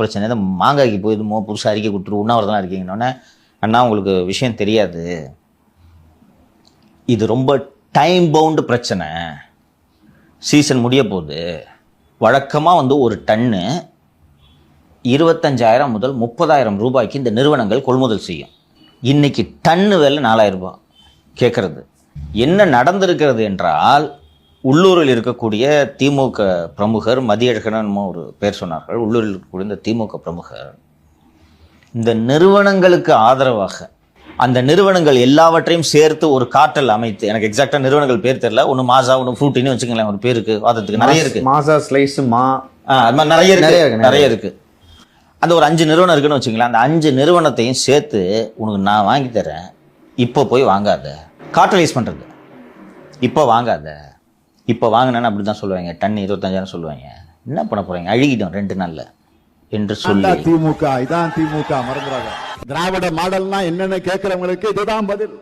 பிரச்சனை. இந்த மாங்காய்க்கு போயிருமோ மோ புதுசாக அறிக்கை கொடுத்துரு உண்ணாவிரதெல்லாம் இருக்கீங்கன்னொன்னே அண்ணா உங்களுக்கு விஷயம் தெரியாது. இது ரொம்ப டைம் பவுண்டு பிரச்சனை. சீசன் முடிய போகுது. வழக்கமாக வந்து ஒரு டன்னு இருபத்தஞ்சாயிரம் முதல் முப்பதாயிரம் ரூபாய்க்கு இந்த நிறுவனங்கள் கொள்முதல் செய்யும். இன்னைக்கு டன்னு விலை நாலாயிரம் ரூபாய் கேட்குறது என்ன நடந்திருக்கிறது என்றால் உள்ளூரில் இருக்கக்கூடிய திமுக பிரமுகர் மதியழகன் ஒரு பேர் சொன்னார்கள். உள்ளூரில் இருக்கக்கூடிய இந்த திமுக பிரமுகர் இந்த நிறுவனங்களுக்கு ஆதரவாக அந்த நிறுவனங்கள் எல்லாவற்றையும் சேர்த்து ஒரு கார்ட்டல் அமைத்து எனக்கு எக்ஸாக்டா நிறுவனங்கள் பேர் தெரியல. ஒன்று மாசா ஒன்று ஃப்ரூட்டின்னு வச்சுக்கங்களேன் ஒரு பேருக்கு வாதத்துக்கு நிறைய இருக்கு. மாசா ஸ்லைஸ் மா. நிறைய இருக்கு நிறைய இருக்கு, அந்த ஒரு அஞ்சு நிறுவனம் இருக்குன்னு வச்சுங்களேன் அந்த அஞ்சு நிறுவனத்தையும் சேர்த்து உனக்கு நான் வாங்கி தரேன். இப்போ போய் வாங்காத. கார்ட்டலைஸ் பண்றது. இப்போ வாங்காத. இப்போ வாங்கினேன்னு அப்படி தான் சொல்லுவாங்க. டன் இருபத்தஞ்சாயிரம் சொல்லுவாங்க. என்ன பண்ண போறீங்க? அழுகிடும் ரெண்டு நாள்ல. என்று சொல்லி. திமுக இதான் திமுக மறந்துடாத. திராவிட மாடல்னா என்னன்னு கேட்கிறவங்களுக்கு இதுதான் பதில்.